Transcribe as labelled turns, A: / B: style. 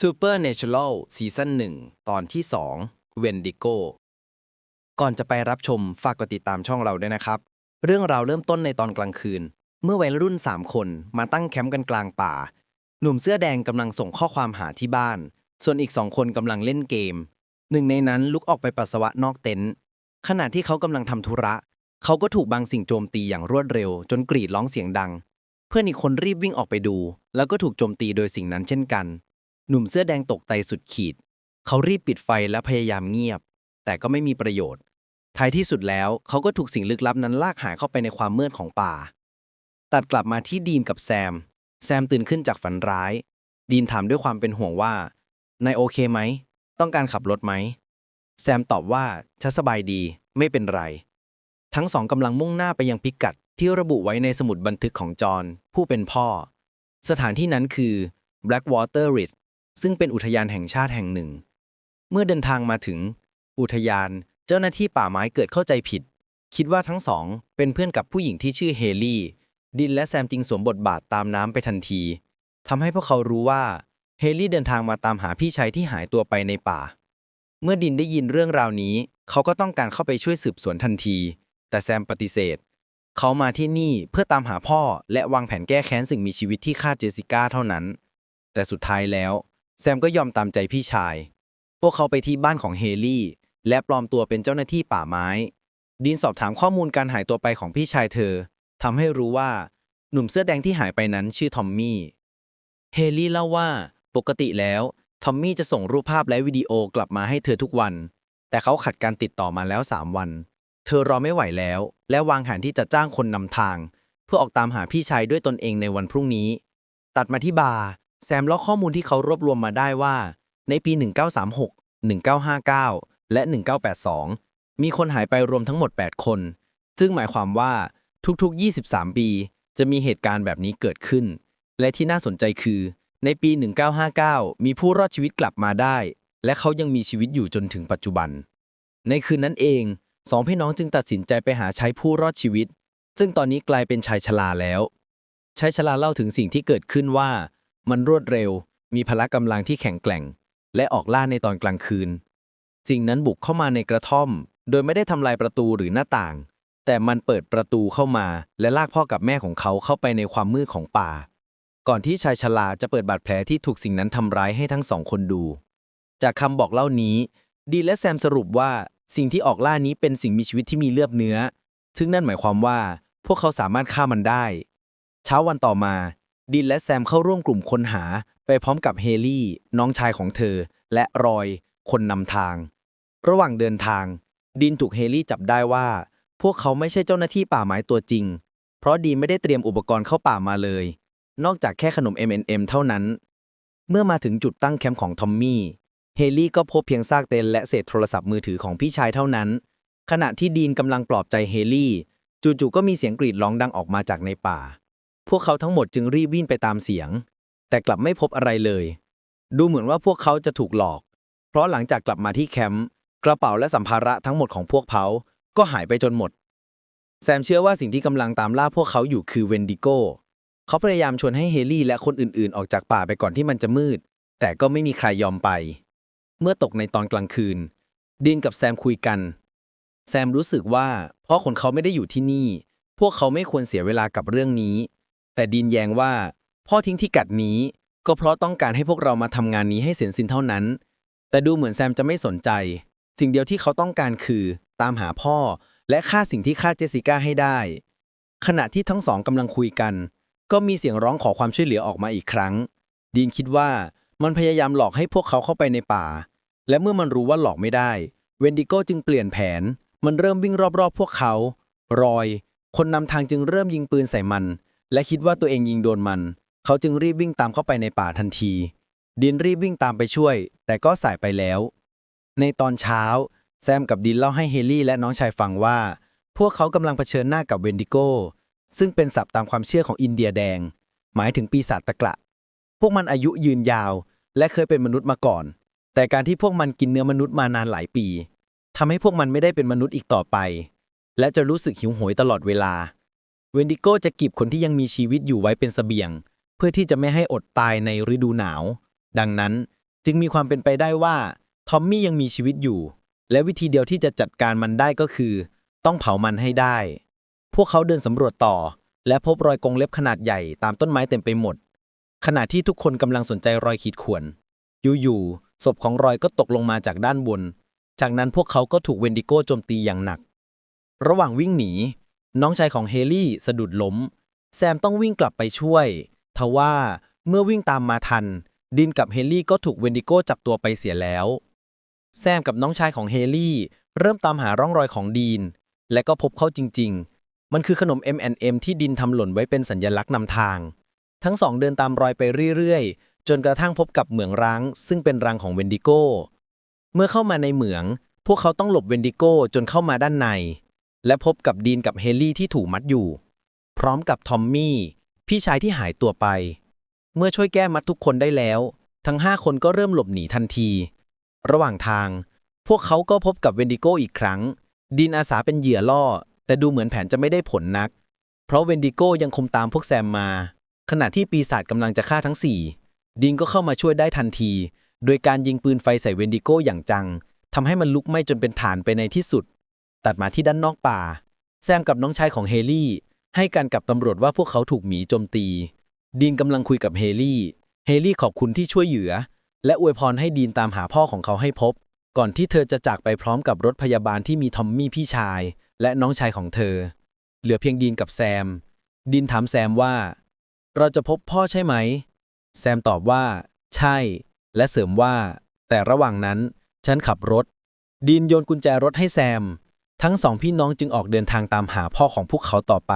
A: Supernatural ซีซั่น1ตอนที่ 2 Wendigo ก่อนจะไปรับชม ฝากกดติดตามช่องเราด้วยนะครับ เรื่องราวเริ่มต้นในตอนกลางคืน เมื่อวัยรุ่น 3 คนมาตั้งแคมป์กันกลางป่า หนุ่มเสื้อแดงกำลังส่งข้อความหาที่บ้าน ส่วนอีกสองคนกำลังเล่นเกม หนึ่งในนั้นลุกออกไปปัสสาวะนอกเต็นท์ขณะที่เขากำลังทำธุระ เขาก็ถูกบางสิ่งโจมตีอย่างรวดเร็ว จนกรีดร้องเสียงดัง เพื่อนอีกคนรีบวิ่งออกไปดู แล้วก็ถูกโจมตีโดยสิ่งนั้นเช่นกัน หนุ่มเสื้อแดงตกใจสุดขีด เขารีบปิดไฟและพยายามเงียบ แต่ก็ไม่มีประโยชน์ ท้ายที่สุดแล้วเขาก็ถูกสิ่งลึกลับนั้นลากหายเข้าไปในความมืดของป่า ตัดกลับมาที่ดีนกับแซม แซมตื่นขึ้นจากฝันร้าย ดีนถามด้วยความเป็นห่วงว่านายโอเคไหม ต้องการขับรถไหม แซมตอบว่าฉันสบายดี ไม่เป็นไร ทั้งสองกำลังมุ่งหน้าไปยังพิกัดที่ระบุไว้ในสมุดบันทึกของจอห์นผู้เป็นพ่อ สถานที่นั้นคือ Blackwater Ridge ซึ่งเป็นอุทยานแห่งชาติแห่งหนึ่ง เมื่อเดินทางมาถึง อุทยานเจ้าหน้าที่ป่าไม้เกิดเข้าใจผิด คิดว่าทั้งสอง เป็นเพื่อนกับผู้หญิงที่ชื่อเฮลี่ ดินและแซมจึงสวมบทบาทตามน้ำไปทันทีทำให้พวกเขารู้ว่าเฮลี่เดินทางมาตามหาพี่ชายที่หายตัวไปในป่า เมื่อดินได้ยินเรื่องราวนี้ เขาก็ต้องการเข้าไปช่วยสืบสวนทันที แต่แซมปฏิเสธ เขามาที่นี่เพื่อตามหาพ่อและวางแผนแก้แค้นสิ่งมีชีวิตที่ฆ่าเจสสิก้าเท่านั้น แต่สุดท้ายแล้ว แซมก็ยอมตามใจพี่ชาย พวกเขาไปที่บ้านของเฮลี่ และปลอมตัวเป็นเจ้าหน้าที่ป่าไม้ดินสอบถามข้อมูลการหายตัวไปของพี่ชายเธอทำให้รู้ว่าหนุ่มเสื้อแดงที่หายไปนั้นชื่อทอมมี่ เฮลี่เล่าว่าปกติแล้วทอมมี่จะส่งรูปภาพและวิดีโอกลับมาให้เธอทุกวัน แต่เขาขัดการติดต่อมาแล้ว 3 วัน เธอรอไม่ไหวแล้ว และวางแผนที่จะจ้างคนนำทาง เพื่อออกตามหาพี่ชายด้วยตนเองในวันพรุ่งนี้ ตัดมาที่บาร์ แซมเล่าข้อมูลที่เขารวบรวมมาได้ว่า ในปี 1936 1959 และ 1982 มีคนหายไปรวมทั้งหมด 8 คน ซึ่งหมายความว่าทุกๆ 23 ปี จะมีเหตุการณ์แบบนี้เกิดขึ้น และที่น่าสนใจคือ ในปี 1959 มีผู้รอดชีวิตกลับมาได้ และเขายังมีชีวิตอยู่จนถึงปัจจุบัน ในคืนนั้นเองสองพี่น้องจึงตัดสินใจไปหาชายผู้รอดชีวิต ซึ่งตอนนี้กลายเป็นชายชราแล้ว ชายชราเล่าถึงสิ่งที่เกิดขึ้นว่า มันรวดเร็ว มีพละกำลังที่แข็งแกร่ง และออกล่าในตอนกลางคืน สิ่งนั้นบุกเข้ามาในกระท่อม โดยไม่ได้ทำลายประตูหรือหน้าต่าง แต่มันเปิดประตูเข้ามา และลากพ่อกับแม่ของเขาเข้าไปในความมืดของป่า ก่อนที่ชายชราจะเปิดบาดแผลที่ถูกสิ่งนั้นทำร้ายให้ทั้งสองคนดู จากคำบอกเล่านี้ ดีและแซมสรุปว่าสิ่งที่ออกล่านี้เป็นสิ่งมีชีวิตที่มีเลือดเนื้อ ซึ่งนั่นหมายความว่า พวกเขาสามารถฆ่ามันได้ เช้าวันต่อมา ดินและแซมเข้าร่วมกลุ่มค้นหา ไปพร้อมกับเฮลี่ น้องชายของเธอ และรอย คนนำทาง ระหว่างเดินทาง ดินถูกเฮลี่จับได้ว่า พวกเขาไม่ใช่เจ้าหน้าที่ป่าไม้ตัวจริง เพราะดีนไม่ได้เตรียมอุปกรณ์เข้าป่ามาเลย นอกจากแค่ขนม M&M เท่านั้น เมื่อมาถึงจุดตั้งแคมป์ของทอมมี่เฮลี่ก็พบเพียงซากเต็นและเศษโทรศัพท์มือถือของพี่ชายเท่านั้น ขณะที่ดีนกำลังปลอบใจเฮลี่ จู่ๆก็มีเสียงกรีดร้องดังออกมาจากในป่า พวกเขาทั้งหมดจึงรีบวิ่งไปตามเสียง แต่กลับไม่พบอะไรเลย ดูเหมือนว่าพวกเขาจะถูกหลอก เพราะหลังจากกลับมาที่แคมป์กระเป๋าและสัมภาระทั้งหมดของพวกเขาก็หายไปจนหมด แซมเชื่อว่าสิ่งที่กำลังตามล่าพวกเขาอยู่คือเวนดิโก้เขาพยายามชวนให้เฮลี่และคนอื่นๆ ออกจากป่าไปก่อนที่มันจะมืด แต่ก็ไม่มีใครยอมไป เมื่อตกในตอนกลางคืน ดินกับแซมคุยกัน แซมรู้สึกว่าพ่อของเขาไม่ได้อยู่ที่นี่ พวกเขาไม่ควรเสียเวลากับเรื่องนี้ แต่ดินแย้งว่าพ่อทิ้งที่กัดนี้ ก็เพราะต้องการให้พวกเรามาทำงานนี้ให้เสร็จสิ้นเท่านั้น แต่ดูเหมือนแซมจะไม่สนใจ สิ่งเดียวที่เขาต้องการคือ ตามหาพ่อ และฆ่าสิ่งที่ฆ่าเจสสิก้าให้ได้ ขณะที่ทั้งสองกำลังคุยกัน ก็มีเสียงร้องขอความช่วยเหลือออกมาอีกครั้ง ดีนคิดว่ามันพยายามหลอกให้พวกเขาเข้าไปในป่า และเมื่อมันรู้ว่าหลอกไม่ได้ เวนดิโกจึงเปลี่ยนแผน มันเริ่มวิ่งรอบๆ พวกเขา รอย คนนำทางจึงเริ่มยิงปืนใส่มัน และคิดว่าตัวเองยิงโดนมัน เขาจึงรีบวิ่งตามเข้าไปในป่าทันที ดินรีบวิ่งตามไปช่วย แต่ก็สายไปแล้ว ในตอนเช้า แซมกับดินเล่าให้เฮลี่และน้องชายฟังว่า พวกเขากำลังเผชิญหน้ากับเวนดิโกซึ่งเป็นศัพท์ตามความเชื่อของอินเดียแดง หมายถึงปีศาจตะกระ พวกมันอายุยืนยาว และเคยเป็นมนุษย์มาก่อน แต่การที่พวกมันกินเนื้อมนุษย์มานานหลายปีทำให้พวกมันไม่ได้เป็นมนุษย์อีกต่อไป และจะรู้สึกหิวโหยตลอดเวลา เวนดิโกจะกีบคนที่ยังมีชีวิตอยู่ไว้เป็นเสบียง เพื่อที่จะไม่ให้อดตายในฤดูหนาว ดังนั้น
B: จึงมีความเป็นไปได้ว่าทอมมี่ยังมีชีวิตอยู่ และวิธีเดียวที่จะจัดการมันได้ก็คือ ต้องเผามันให้ได้ พวกเขาเดินสำรวจต่อ และพบรอยกรงเล็บขนาดใหญ่ตามต้นไม้เต็มไปหมด ขณะที่ทุกคนกำลังสนใจรอยขีดข่วน อยู่ๆศพของรอยก็ตกลงมาจากด้านบน จากนั้นพวกเขาก็ถูกเวนดิโก้โจมตีอย่างหนัก ระหว่างวิ่งหนี น้องชายของเฮลี่สะดุดล้ม แซมต้องวิ่งกลับไปช่วย ทว่าเมื่อวิ่งตามมาทัน ดินกับเฮลี่ก็ถูกเวนดิโก้จับตัวไปเสียแล้ว แซมกับน้องชายของเฮลี่เริ่มตามหาร่องรอยของดีน และก็พบเขาจริง ๆ มันคือขนม M&M ที่ดินทำหล่นไว้เป็นสัญลักษณ์นำทาง ทั้งสองเดินตามรอยไปเรื่อยๆ จนกระทั่งพบกับเหมืองร้าง ซึ่งเป็นรังของเวนดิโก้ เมื่อเข้ามาในเหมือง พวกเขาต้องหลบเวนดิโก้จนเข้ามาด้านใน และพบกับดีนกับเฮลี่ที่ถูกมัดอยู่ พร้อมกับทอมมี่ พี่ชายที่หายตัวไป เมื่อช่วยแก้มัดทุกคนได้แล้ว ทั้งห้าคนก็เริ่มหลบหนีทันที ระหว่างทาง พวกเขาก็พบกับเวนดิโก้อีกครั้งดินอาสาเป็นเหยื่อล่อ แต่ดูเหมือนแผนจะไม่ได้ผลนัก เพราะเวนดิโก้ยังคงตามพวกแซมมา ขณะที่ปีศาจกำลังจะฆ่าทั้งสี่ดินก็เข้ามาช่วยได้ทันที โดยการยิงปืนไฟใส่เวนดิโก้อย่างจังทำให้มันลุกไหม้จนเป็นฐานไปในที่สุด ตัดมาที่ด้านนอกป่า แซมกับน้องชายของเฮลี่ ให้การกับตำรวจว่าพวกเขาถูกหมีโจมตี ดีนกำลังคุยกับเฮลี่ เฮลี่ขอบคุณที่ช่วยเหลือ และอวยพรให้ดีนตามหาพ่อของเขาให้พบ ก่อนที่เธอจะจากไปพร้อมกับรถพยาบาลที่มีทอมมี่พี่ชาย และน้องชายของเธอ เหลือเพียงดีนกับแซม ดีนถามแซมว่า เราจะพบพ่อใช่ไหม แซมตอบว่า ใช่ และเสริมว่า แต่ระหว่างนั้น ฉันขับรถ ดีนโยนกุญแจรถให้แซม ทั้งสองพี่น้องจึงออกเดินทางตามหาพ่อของพวกเขาต่อไป